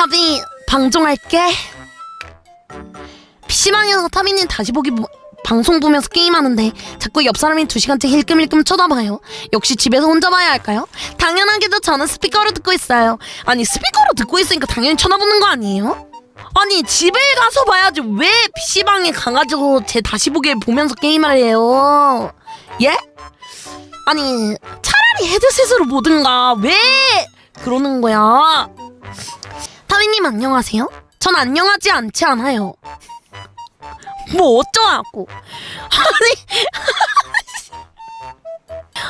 타비 방종할게. PC방에서 타비님 다시 보기 보- 방송 보면서 게임하는데 자꾸 옆 사람이 두 시간째 힐끔힐끔 쳐다봐요. 역시 집에서 혼자 봐야 할까요? 당연하게도 저는 스피커로 듣고 있어요. 아니 스피커로 듣고 있으니까 당연히 쳐다보는 거 아니에요? 아니 집에 가서 봐야지 왜 PC방에 가가지고 제 다시 보기를 보면서 게임을 해요? 예? 아니 차라리 헤드셋으로 보든가 왜 그러는 거야? 타미님 안녕하세요? 전 안녕하지 않지 않아요. 뭐 어쩌라고? 아니,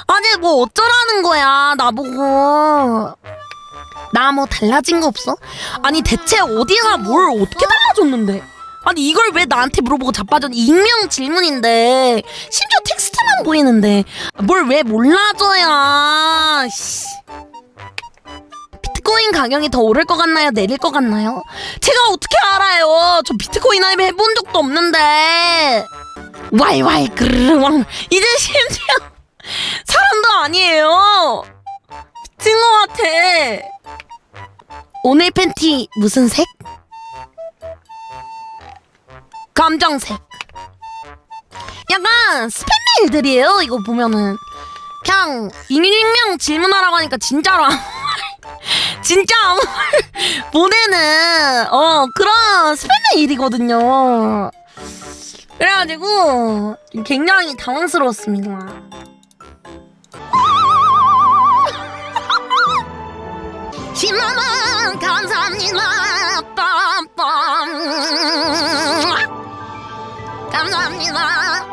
아니 뭐 어쩌라는 거야 나보고. 나 뭐 달라진 거 없어? 아니 대체 어디가 뭘 어떻게 달라졌는데? 아니 이걸 왜 나한테 물어보고 자빠졌? 익명 질문인데 심지어 텍스트만 보이는데 뭘 왜 몰라줘야? 씨. 가격이 더 오를 것 같나요? 내릴 것 같나요? 제가 어떻게 알아요? 저 비트코인 할인 해본 적도 없는데. 와이와이 그르왕 이제 심지어 사람도 아니에요. 미친 것 같아. 오늘 팬티 무슨 색? 감정색. 약간 스팸 메일들이에요. 이거 보면은 그냥 익명 질문하라고 하니까 진짜로 진짜 보내는 어 그런 스팸의 일이거든요. 그래가지고 굉장히 당황스러웠습니다. 신나만 감사합니다. 빰빰 감사합니다.